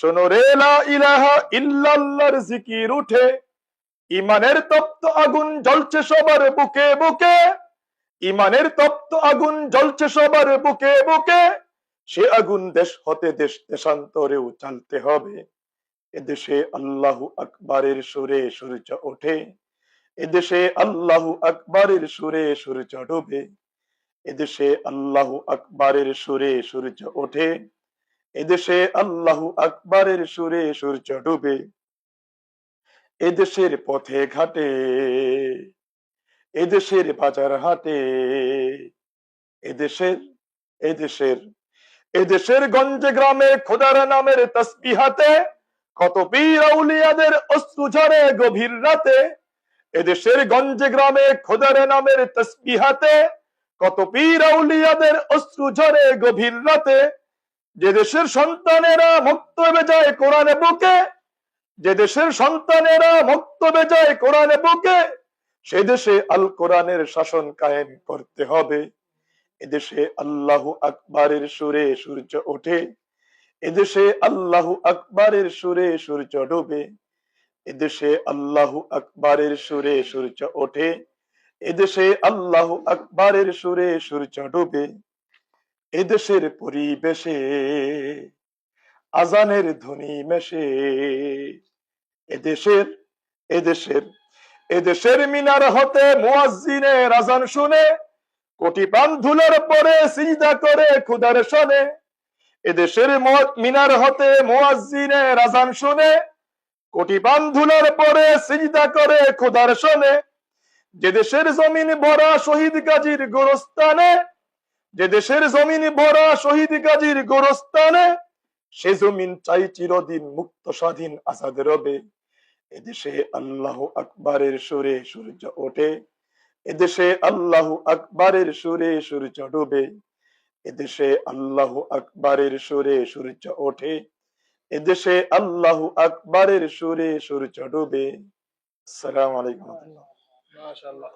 শোনো রে, লা ইলাহা ইল্লাল্লাহর জিকির উঠে। ইমানের তপ্ত আগুন জ্বলছে সবার বুকে বুকে। ইমানের তপ্ত আগুন জ্বলছে সবার বুকে বুকে। সে আগুন দেশ হতে দেশ দেশান্তরেও চালতে হবে। এদেশে আল্লাহু আকবরের সুরে সূর্য ওঠে। এদেশে আল্লাহু আকবরের সুরে সূর্য ডুবে। এদেশে আল্লাহু আকবরের সুরে সূর্য ওঠে। এদেশে আল্লাহু আকবরের সুরে সূর্য ডুবে, এদেশের পথে ঘাটে, এদেশের বাজার হাটে, এদেশের এদেশের এদেশের গঞ্জে গ্রামে খোদার নামের তসবিহাতে কত পীর আউলিয়াদের অশ্রু ঝরে গভীর রাতে, এদেশের গঞ্জে গ্রামে খোদার নামের তসবিহাতে কত পীর আউলিয়াদের অশ্রু ঝরে গভীর রাতে যে দেশের সন্তানেরা মুক্ত বেজায় কোরআনে বুকে, যে দেশের সন্তানেরা মুক্ত বেজায় কোরআনে বুকে, সে দেশে আল কোরআনের শাসন কায়েম করতে হবে। এদেশে আল্লাহ আকবরের সুরে সূর্য ওঠে এদেশে আল্লাহ আকবরের সুরে সূর্য ডুবে এদেশে আল্লাহ আকবরের সুরে সূর্য ওঠে এদেশে আল্লাহ আকবরের সুরে সূর্য ডুবে। এদেশের পরিবেশে, আজানের ধ্বনি মেশে। এদেশের এদেশের এদেশের মিনার হতে মুয়াজ্জিনের আজান শুনে, কোটি পান ধুলার পরে সিজদা করে খুদার শোনে। এদেশের মিনার হতে মুয়াজ্জিনের আজান শুনে, কোটি পান ধুলার পরে সিজদা করে খুদার শোনে। যে দেশের জমিন ভরা শহীদ গাজীর গোরস্থানে যে দেশের জমিন ভরা শহীদ গাজীর গোরস্থানে সে জমিন চাই চিরদিন মুক্ত স্বাধীন আজাদ রবে। এদেশে আল্লাহ আকবরের সুরে সূর্য ওঠে। এদেশে আল্লাহ আকবরের সুরে সূর্য ডুবে। এদেশে আল্লাহ আকবরের সুরে সূর্য ওঠে। এদেশে আল্লাহ আকবরের সুরে সূর্য ডুবে। আসসালামু আলাইকুম। মাশাআল্লাহ।